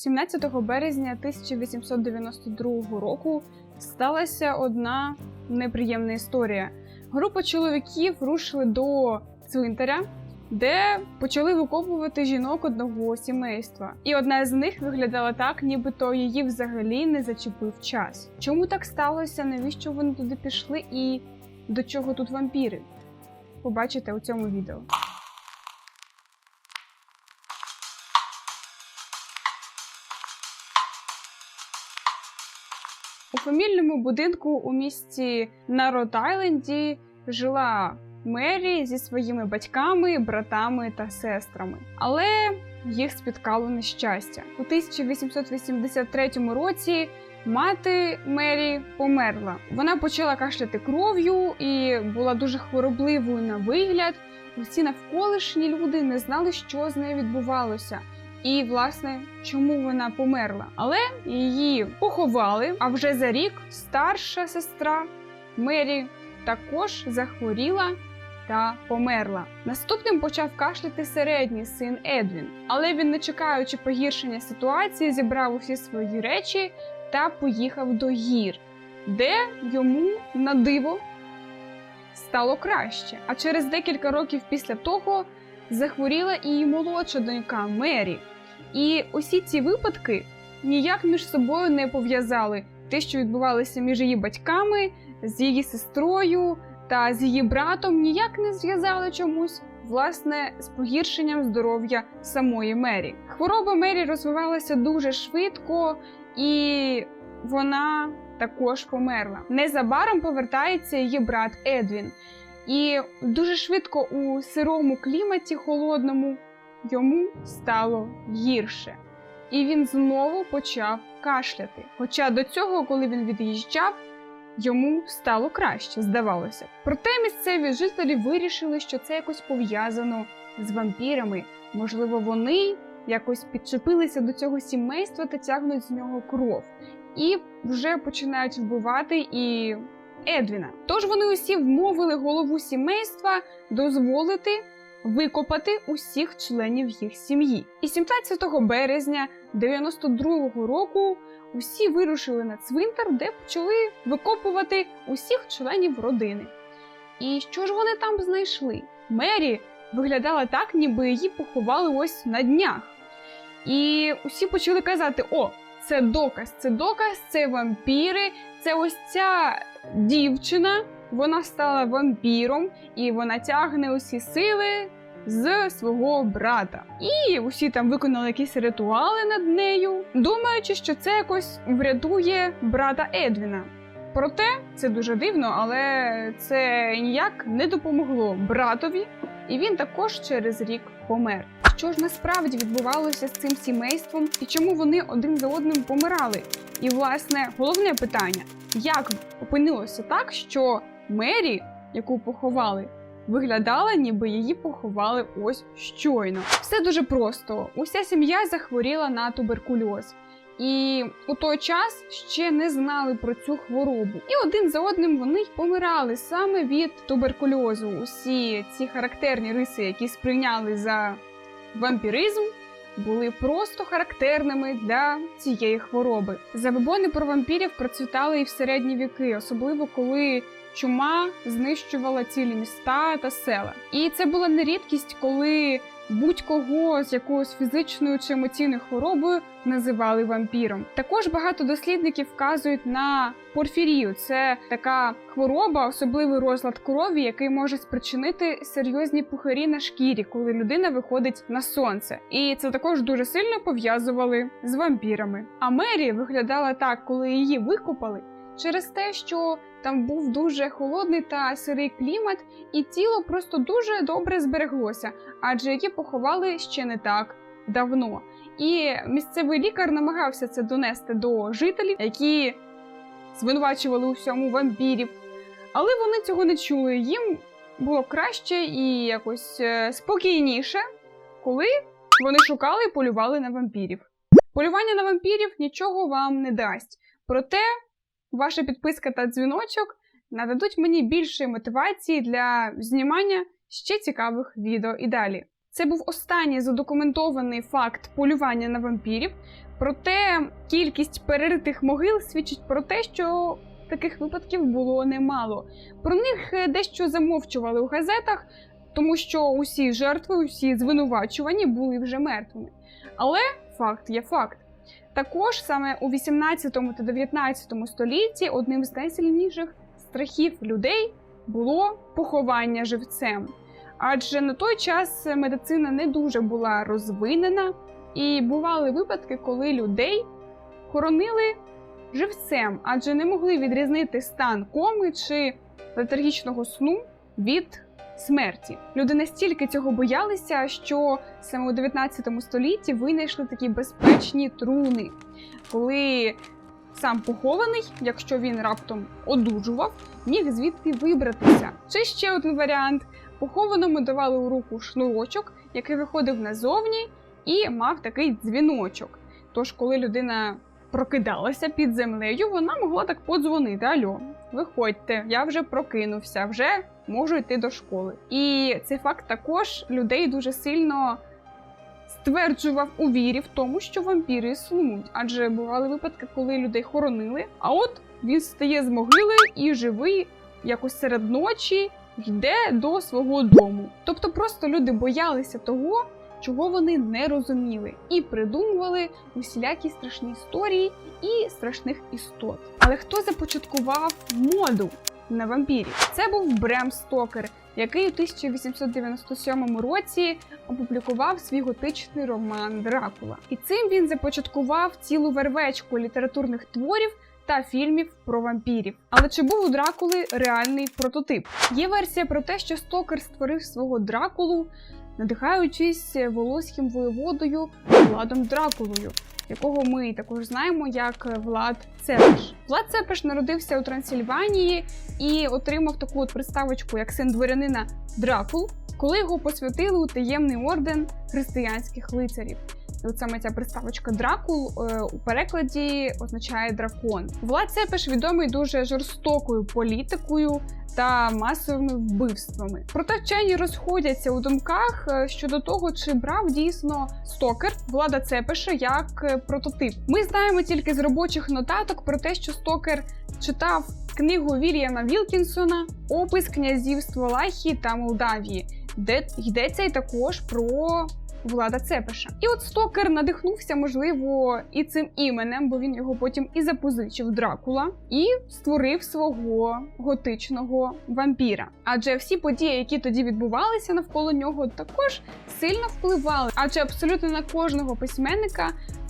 17 березня 1892 року сталася одна неприємна історія. Група чоловіків рушили до цвинтаря, де почали викопувати жінок одного сімейства. І одна з них виглядала так, нібито її взагалі не зачепив час. Чому так сталося? Навіщо вони туди пішли? І до чого тут вампіри? Побачите у цьому відео. У фамільному будинку у місті Народ-Айленді жила Мері зі своїми батьками, братами та сестрами. Але їх спіткало нещастя. У 1883 році мати Мері померла. Вона почала кашляти кров'ю і була дуже хворобливою на вигляд. Усі навколишні люди не знали, що з нею відбувалося. І, власне, чому вона померла. Але її поховали. А вже за рік старша сестра Мері також захворіла та померла. Наступним почав кашляти середній син Едвін, але він, не чекаючи погіршення ситуації, зібрав усі свої речі та поїхав до гір, де йому на диво стало краще. А через декілька років після того захворіла і молодша донька Мері. І усі ці випадки ніяк між собою не пов'язали те, що відбувалося між її батьками, з її сестрою та з її братом, ніяк не зв'язали чомусь. Власне, з погіршенням здоров'я самої Мері. Хвороба Мері розвивалася дуже швидко, і вона також померла. Незабаром повертається її брат Едвін, і дуже швидко у сирому кліматі холодному йому стало гірше. І він знову почав кашляти. Хоча до цього, коли він від'їжджав, йому стало краще, здавалося. Проте місцеві жителі вирішили, що це якось пов'язано з вампірами. Можливо, вони якось підчепилися до цього сімейства та тягнуть з нього кров. І вже починають вбивати і Едвіна. Тож вони усі вмовили голову сімейства дозволити викопати усіх членів їх сім'ї. І 17 березня 92-го року усі вирушили на цвинтар, де почали викопувати усіх членів родини. І що ж вони там знайшли? Мері виглядала так, ніби її поховали ось на днях. І усі почали казати: о, це доказ, це доказ, це вампіри, це ось ця дівчина. Вона стала вампіром, і вона тягне усі сили з свого брата. І усі там виконали якісь ритуали над нею, думаючи, що це якось врятує брата Едвіна. Проте це дуже дивно, але це ніяк не допомогло братові, і він також через рік помер. Що ж насправді відбувалося з цим сімейством і чому вони один за одним помирали? І власне головне питання: як опинилося так, що Мері, яку поховали, виглядала, ніби її поховали ось щойно. Все дуже просто. Уся сім'я захворіла на туберкульоз. І у той час ще не знали про цю хворобу. І один за одним вони й помирали саме від туберкульозу. Усі ці характерні риси, які сприйняли за вампіризм, були просто характерними для цієї хвороби. Забобони про вампірів процвітали і в середні віки, особливо коли чума знищувала цілі міста та села. І це була не рідкість, коли будь-кого з якоюсь фізичною чи емоційною хворобою називали вампіром. Також багато дослідників вказують на порфірію. Це така хвороба, особливий розлад крові, який може спричинити серйозні пухарі на шкірі, коли людина виходить на сонце. І це також дуже сильно пов'язували з вампірами. А Мері виглядала так, коли її викопали, через те, що там був дуже холодний та сирий клімат, і тіло просто дуже добре збереглося, адже її поховали ще не так давно. І місцевий лікар намагався це донести до жителів, які звинувачували у всьому вампірів. Але вони цього не чули. Їм було краще і якось е, спокійніше, коли вони шукали і полювали на вампірів. Полювання на вампірів нічого вам не дасть. Проте ваша підписка та дзвіночок нададуть мені більше мотивації для знімання ще цікавих відео і далі. Це був останній задокументований факт полювання на вампірів. Проте кількість переритих могил свідчить про те, що таких випадків було немало. Про них е, дещо замовчували у газетах, тому що усі жертви, усі звинувачувані були вже мертвими. Але факт є факт. Також саме у 18 та 19 столітті одним з найсильніших страхів людей було поховання живцем. Адже на той час медицина не дуже була розвинена, і бували випадки, коли людей хоронили живцем, адже не могли відрізнити стан коми чи летаргічного сну від смерті. Люди настільки цього боялися, що саме у 19 столітті винайшли такі безпечні труни, коли сам похований, якщо він раптом одужував, міг звідти вибратися. Чи ще один варіант: похованому давали у руку шнурочок, який виходив назовні, і мав такий дзвіночок. Тож, коли людина прокидалася під землею, вона могла так подзвонити: Альо, виходьте, я вже прокинувся, вже можу йти до школи. І цей факт також людей дуже сильно стверджував у вірі в тому, що вампіри існують, адже бували випадки, коли людей хоронили. А от він стає з могили і живий якось серед ночі йде до свого дому. Тобто, просто люди боялися того. Чого вони не розуміли, і придумували усілякі страшні історії і страшних істот. Але хто започаткував моду на вампірів? Це був Брем Стокер, який у 1897 році опублікував свій готичний роман Дракула. І цим він започаткував цілу вервечку літературних творів. Та фільмів про вампірів. Але чи був у Дракули реальний прототип? Є версія про те, що Стокер створив свого Дракулу, надихаючись волоським воєводою Владом Дракулою, якого ми також знаємо як Влад Цепеш. Влад Цепеш народився у Трансильванії і отримав таку от приставочку як син дворянина Дракул, коли його посвятили у таємний орден християнських лицарів. І саме ця приставочка Дракул е, у перекладі означає дракон. Влад Цепеш відомий дуже жорстокою політикою та масовими вбивствами. Проте вчені розходяться у думках е, щодо того, чи брав дійсно стокер влада Цепеша як е, прототип. Ми знаємо тільки з робочих нотаток про те, що стокер читав книгу Вільяма Вілкінсона, опис князівств Валахії та Молдавії, де йдеться й також про Влада Цепеша. І от Стокер надихнувся, можливо, і цим іменем, бо він його потім і запозичив Дракула, і створив свого готичного вампіра. Адже всі події, які тоді відбувалися навколо нього, також сильно впливали. Адже абсолютно на кожного письменника.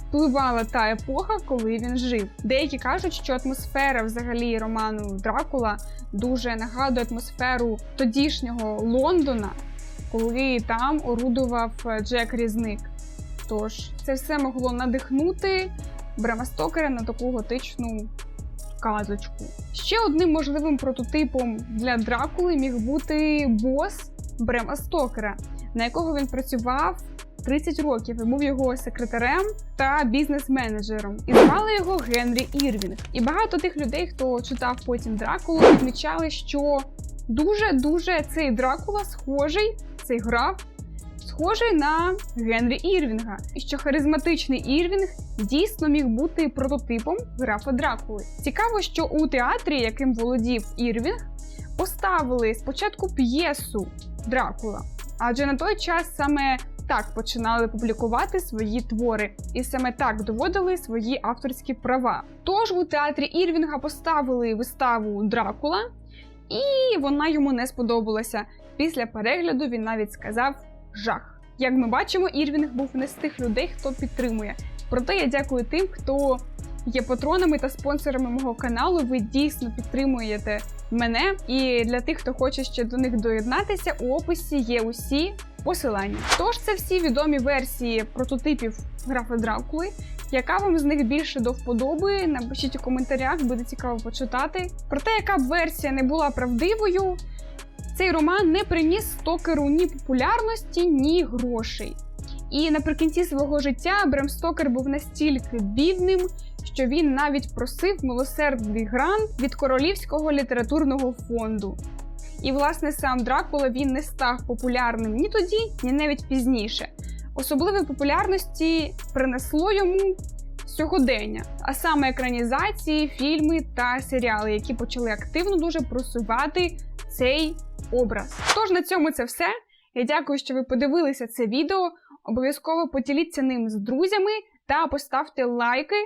Впливала та епоха, коли він жив. Деякі кажуть, що атмосфера взагалі роману Дракула дуже нагадує атмосферу тодішнього Лондона, коли там орудував е, Джек Різник. Тож це все могло надихнути Брема Стокера на таку готичну казочку. Ще одним можливим прототипом для Дракули міг бути бос Брема Стокера, на якого він працював 30 років і був його секретарем та бізнес-менеджером. І звали його Генрі Ірвінг. І багато тих людей, хто читав потім Дракулу, відмічали, що дуже-дуже цей Дракула схожий, цей граф, схожий на Генрі Ірвінга, і що харизматичний Ірвінг дійсно міг бути прототипом графа Дракули. Цікаво, що у театрі, яким володів Ірвінг, поставили спочатку п'єсу Дракула, адже на той час саме так починали публікувати свої твори, і саме так доводили свої авторські права. Тож у театрі Ірвінга поставили виставу Дракула, і вона йому не сподобалася. Після перегляду він навіть сказав жах. Як ми бачимо, Ірвінг був не з тих людей, хто підтримує. Проте я дякую тим, хто є патронами та спонсорами мого каналу. Ви дійсно підтримуєте мене. І для тих, хто хоче ще до них доєднатися, у описі є усі посилання. Тож це всі відомі версії прототипів графа Дракули. Яка вам з них більше до вподоби? Напишіть у коментарях, буде цікаво почитати. Проте, яка б версія не була правдивою, цей роман не приніс стокеру ні популярності, ні грошей. І наприкінці свого життя Брем Стокер був настільки бідним, що він навіть просив милосердний грант від Королівського літературного фонду. І, власне, сам Дракула він не став популярним ні тоді, ні навіть пізніше. Особливої популярності принесло йому сьогодення, а саме екранізації, фільми та серіали, які почали активно дуже просувати цей образ. Тож на цьому це все. Я дякую, що ви подивилися це відео. Обов'язково поділіться ним з друзями та поставте лайки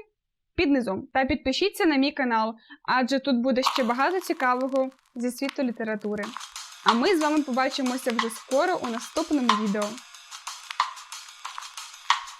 під низом. Та підпишіться на мій канал, адже тут буде ще багато цікавого зі світу літератури. А ми з вами побачимося вже скоро у наступному відео.